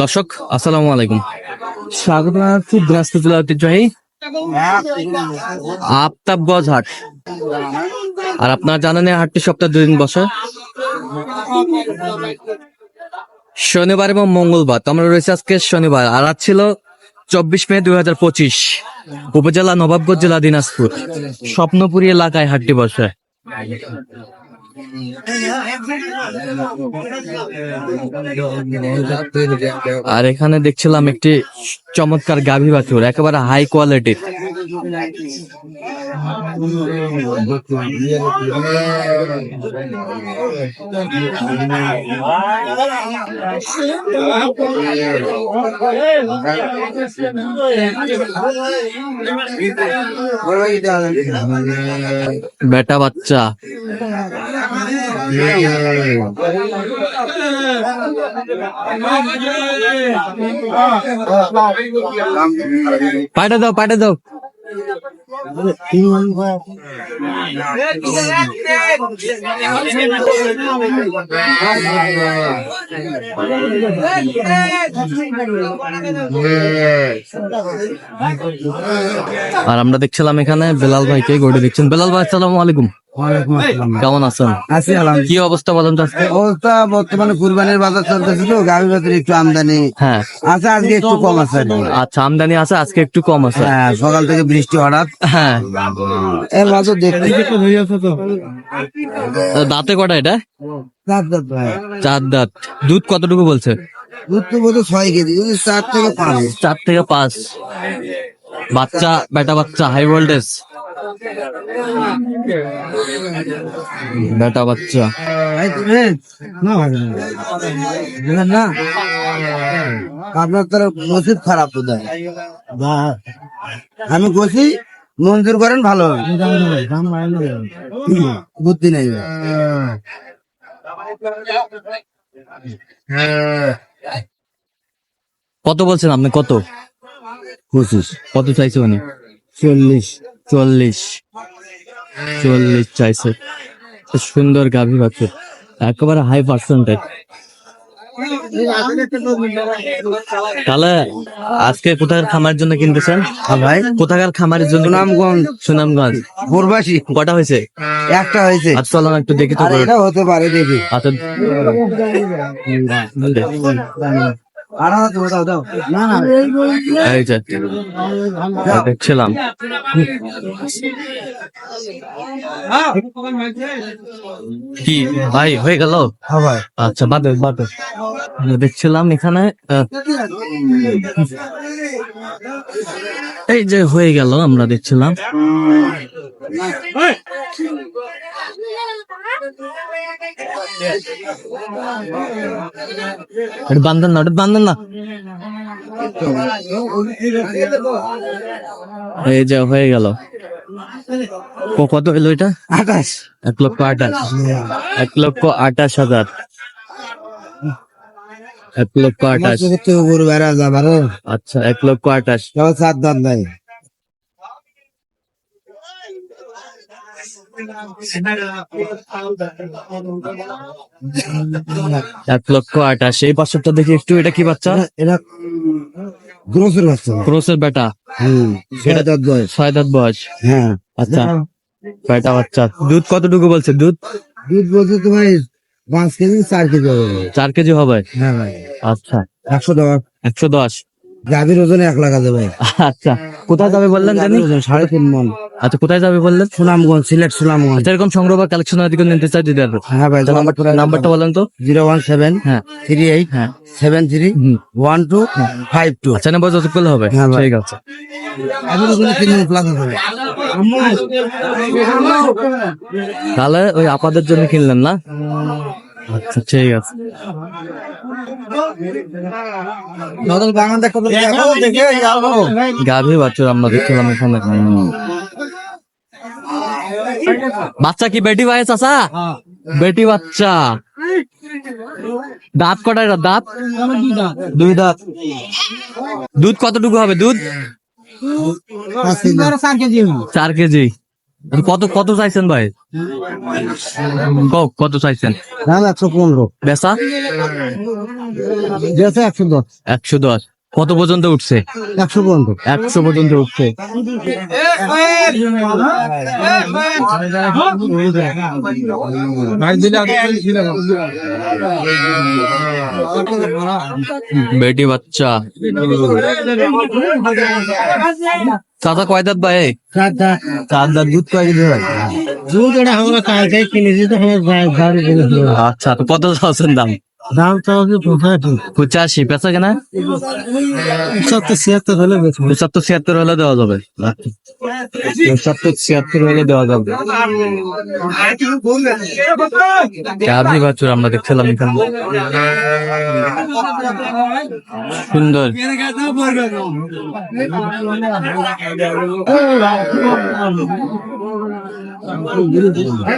দর্শক, আসসালামু আলাইকুম। স্বাগত জানাচ্ছি দিনাজপুর জেলা ঐতিহ্যবাহী আফতাবগঞ্জ হাট। আর আপনারা জানেন হাটটি সপ্তাহে দুদিন বসে। শনিবার এবং মঙ্গলবার, তো আমরা রয়েছে আজকে শনিবার। আর আজ ছিল চব্বিশ মে দুই হাজার পঁচিশ, উপজেলা নবাবগঞ্জ জেলা দিনাজপুর। স্বপ্নপুরী এলাকায় হাটটি বসে। আর এখানে দেখছিলাম একটি চমৎকার গাভী বাছুর একেবারে হাই কোয়ালিটির বেটা বাচ্চা। পাঠা দাও পাঠা দাও। আর আমরা দেখছিলাম এখানে বেলাল ভাইকে গড়ে দেখছেন। বেলাল ভাই আসসালামু আলাইকুম। কেমন আছেন? আছি কি অবস্থা বলেন তো? অবস্থা বর্তমানে কুরবানির বাজার চলতেছে তো গাভী বাজারে একটু আমদানি। হ্যাঁ। আছে আজকে একটু কম আছে। আচ্ছা আমদানি আছে আজকে একটু কম আছে। হ্যাঁ সকাল থেকে বৃষ্টি হঠাৎ। হ্যাঁ। এর মাঝে দেখতে দাঁতে কটা এটা? চার দাঁত ভাই। চার দাঁত। দুধ কতটুকু বলছে? দুধ তো বোধ ছয় কেজি চার থেকে পাঁচ। চার থেকে পাঁচ। বাচ্চা বেটা বাচ্চা হাই ভোল্টেজ বেটা বাচ্চা। না আপনার তার নসিব খারাপ আমি বলছি মঞ্জুর করেন ভালো বুদ্ধি নেই। কত বলছেন আপনি? কত? পঁচিশ। কত চাইছে উনি? চল্লিশ। চল্লিশ। চল্লিশ চাইছে। সুন্দর গাভী বাচ্চা। একেবারে হাই পার্সেন্টেজ তাহলে আজকে কোথাকার খামারের জন্য কিনতেছেন? হ্যাঁ ভাই। কোথাকার খামারের জন্য? সুনামগঞ্জ। সুনামগঞ্জ। প্রবাসী কটা হয়েছে? একটা হয়েছে। আচ্ছা চলো একটু দেখি তো এটা হতে পারে দেখি। আচ্ছা। আর হাতে দাও দাও। না না। এই যে দেখছিলাম। কি? ভাই হয়ে গেল? হ্যাঁ আচ্ছা বাদে বাদে। দেখছিলাম এখানে আহ, এই যে হয়ে গেল আমরা দেখছিলাম। এটা বান্ধন না ওটা বান্ধন না এই যে হয়ে গেল কত হলো এটা আঠাশ এক লক্ষ আঠাশ এক লক্ষ আঠাশ হাজার এক লক্ষ আঠাশ আচ্ছা এক লক্ষ আঠাশ চার দাঁত নাই এক লক্ষ আঠাশ। এই পাঁচশোটা দেখি একটু এটা কি বাচ্চা? এটা গ্রোসের বাচ্চা। ক্রোসের বেটা? হুম সেটা দাঁত বয়স। ছয় দাঁত বয়স। হ্যাঁ। আচ্ছা বেটা বাচ্চা। দুধ কতটুকু বলছে? দুধ? দুধ বলছে তো ভাই পাঁচ কেজি চার কেজি হবে। চার কেজি হবে? হ্যাঁ ভাই। আচ্ছা। একশো দশ। একশো দশ। গাভীর ওজন এক লাখ আছে ভাই। আচ্ছা কোথায় যাবে বললেন জানি? ওজন সাড়ে তিন মন। আচ্ছা কোথায় যাবে বললেন? সুনামগঞ্জ সিলেট সুনামগঞ্জ। আচ্ছা এরকম সংগ্রহ বা কালেকশন আদি করে নিতে চাই দিতে পারব। হ্যাঁ ভাই নাম্বারটা নাম্বারটা বলেন তো। জিরো ওয়ান সেভেন হ্যাঁ। থ্রি এইট হ্যাঁ। Seven three one two five two. আচ্ছা নাম্বার যত করলে হবে। হ্যাঁ। ঠিক আছে। এখন ওখানে তিন দিন প্লাস হবে। তাহলে ওই আপাদের জন্য কিনলেন না? আচ্ছা ঠিক আছে। নতুন বাগান দেখো তো দেখো, দেখে যাব। গাভী বাছুর আমরা দেখছিলাম এখানে। বাচ্চা কি বেটি ভাই চাচা? বেটি বাচ্চা। দাঁত কটা এটার? দাঁত? দুই দাঁত। দুধ কতটুকু হবে দুধ? কেজি। চার কেজি। কত কত চাইছেন ভাই? কত চাইছেন? দাম একশো পনেরো। বেচা একশো দশ। একশো দশ। কত পর্যন্ত উঠছে? একশো পর্যন্ত। একশো পর্যন্ত উঠছে। বেটি বাচ্চা। চাচা কয় দাঁত ভাই? চার দাঁত দুধ কয় কেজি হয় দুধ এটা আমরা কালকে কিনেছি তো আমার আচ্ছা কত চাচ্ছেন দাম? দাম তো হচ্ছে পঁচাশি পঁচাশি পেঁচা কেনা? সত্তর ছিয়াত্তর হলে পঁচাত্তর ছিয়াত্তর হলে দেওয়া যাবে। পঁচাত্তর ছিয়াত্তর হলে দেওয়া যাবে। গাভী বাছুর? আমরা দেখছিলাম এখানে। সুন্দর।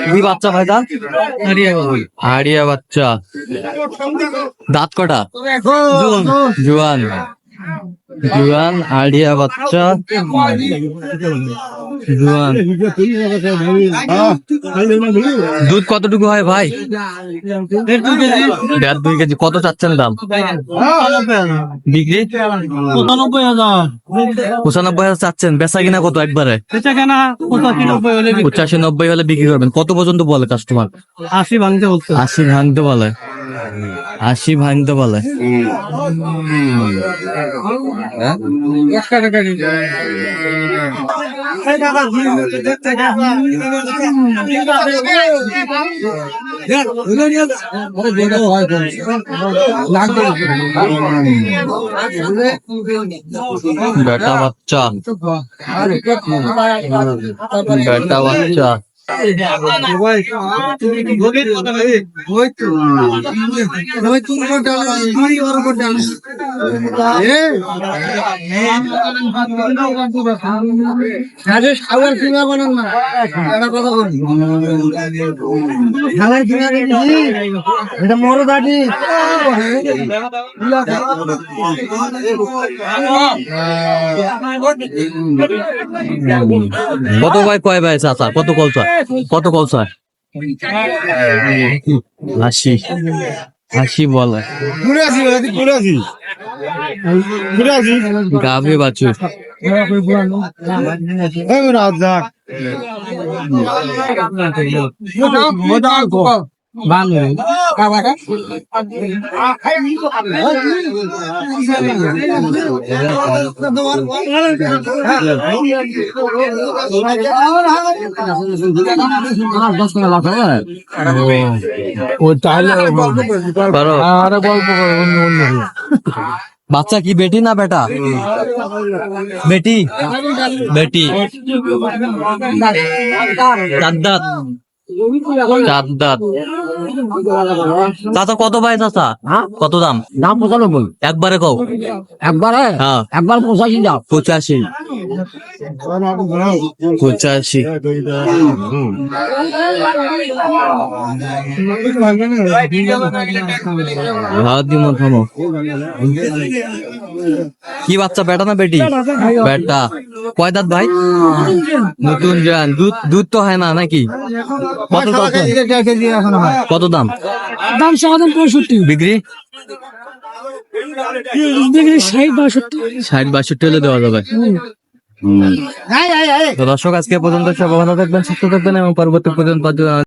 কি বাচ্চা ভাই দাঁত হাড়িয়া বাচ্চা। দাঁত কটা? জুয়ান। জুয়ান আড়িয়া বাচ্চা। জুয়ান। দুধ কতটুকু হয় ভাই? দেড় দুই কেজি। কত চাচ্ছেন দাম? বিক্রি? পঁচানব্বই হাজার পঁচানব্বই হাজার চাচ্ছেন। বেচা কিনা কত একবারে? বেচা কেনা পঁচাশি নব্বই হলে বিক্রি করবেন। কত পর্যন্ত বলে কাস্টমার আশি ভাঙতে বলছে। আশি ভাঙতে বলে। আশি ভাঙতে বলে। বেটা বাচ্চা। বেটা বাচ্চা। মরো দাদি কত ভাই কয় ভাই চাচা? কত কল কলসা কত কল স্যার? আশি আশি বলে। ঘুরে আসি ঘুরে আসি ঘুরে আসি গাভী বাছুর রাজা ও চাইলে পারো আরে গল্প অন্য অন্য। বাচ্চা কি বেটি না বেটা? বেটি? বেটি। দাঁত চার দাঁত। চাচা কত ভাই চাচা? কত দাম? দাম পঁচানব্বই। একবারে কও। একবারে? হ্যাঁ। একবার পঁচাশি দাও। পঁচাশি। পঁচাশি। দিম কি বাচ্চা বেটা না বেটি? বেটা। কয় দাঁত ভাই? নতুন জান। দুধ দুধ তো হয় না নাকি? কত কত দাম? দাম সাধারণ পঁয়ষট্টি। বিক্রি? ষাট বাষট্টি। ষাট বাষট্টি হলে দেওয়া যাবে। তো দর্শক আজকে পর্যন্ত সব ভালো থাকবেন সুস্থ থাকবেন এবং পরবর্তী পর্যন্ত